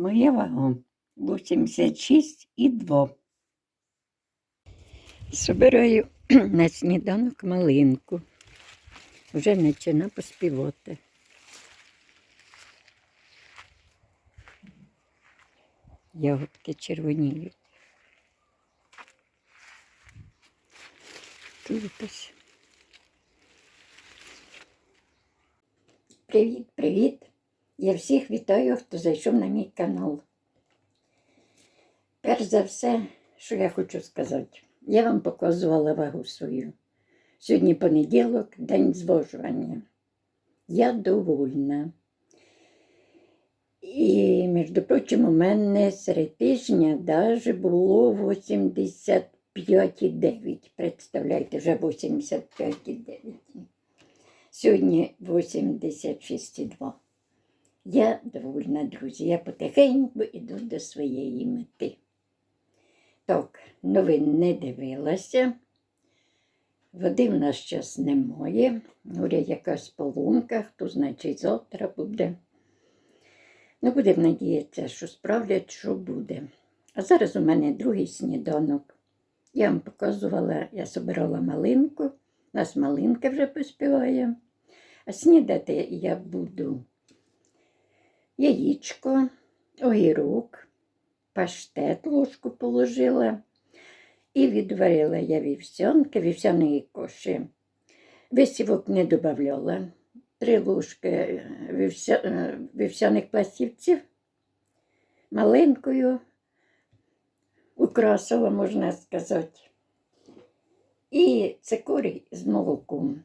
Моя вага 86,2. Собираю на сніданок малинку. Вже почина поспівати. Ягодки червоніють. Привіт, привіт! Я всіх вітаю, хто зайшов на мій канал. Перш за все, що я хочу сказати, я вам показувала вагу свою. Сьогодні понеділок, день звожування. Я довольна. І, між прочим, у мене серед тижня навіть було 85,9. Представляєте, вже 85,9. Сьогодні 86,2. Я довольна, друзі. Я потихеньку йду до своєї мети. Так, новин не дивилася. Води в нас зараз немає. Говорять, якась поломка, хто значить завтра буде. Ну, будемо надіятися, що справлять, що буде. А зараз у мене другий сніданок. Я вам показувала, я собирала малинку. У нас малинка вже поспіває. А снідати я буду яєчко, огірок, паштет ложку положила і відварила я вівсянки, вівсяної коші. Висівок не додавала. Три ложки вівся... е, вівсяних пластівців, маленькою, украсова, можна сказати. І цикорій з молоком.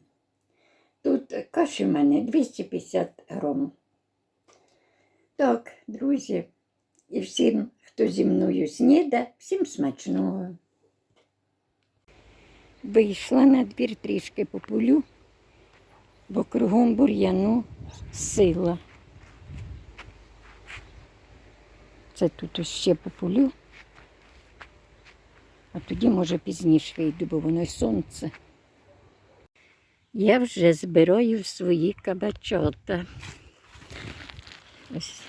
Тут каші в мене 250 грам. Так, друзі, і всім, хто зі мною сніда, всім смачного. Вийшла на двір трішки пополю, бо кругом бур'яну сила. Це тут ось ще пополю, а тоді, може, пізніше вийду, бо воно й сонце. Я вже збираю свої кабачота. Ось.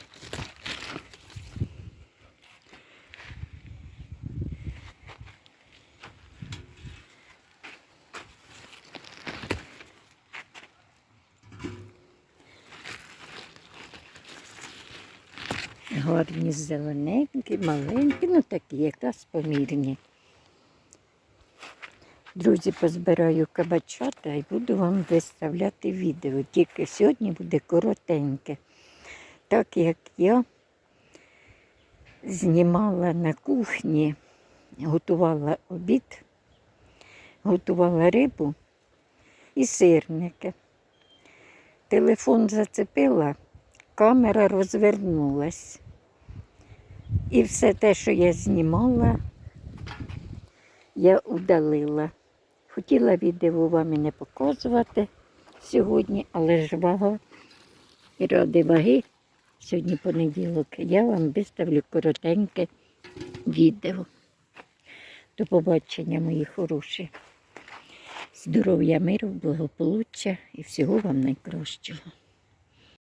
Гарні зелененькі, маленькі, ну такі, якраз помірні. Друзі, позбираю кабачата і буду вам виставляти відео. Тільки сьогодні буде коротеньке. Так як я знімала на кухні, готувала обід, готувала рибу і сирники. Телефон зацепила, камера розвернулась. І все те, що я знімала, я удалила. Хотіла відео вам і не показувати сьогодні, але ж вага і ради ваги, сьогодні понеділок, я вам виставлю коротеньке відео. До побачення, мої хороші. Здоров'я, миру, благополуччя і всього вам найкращого.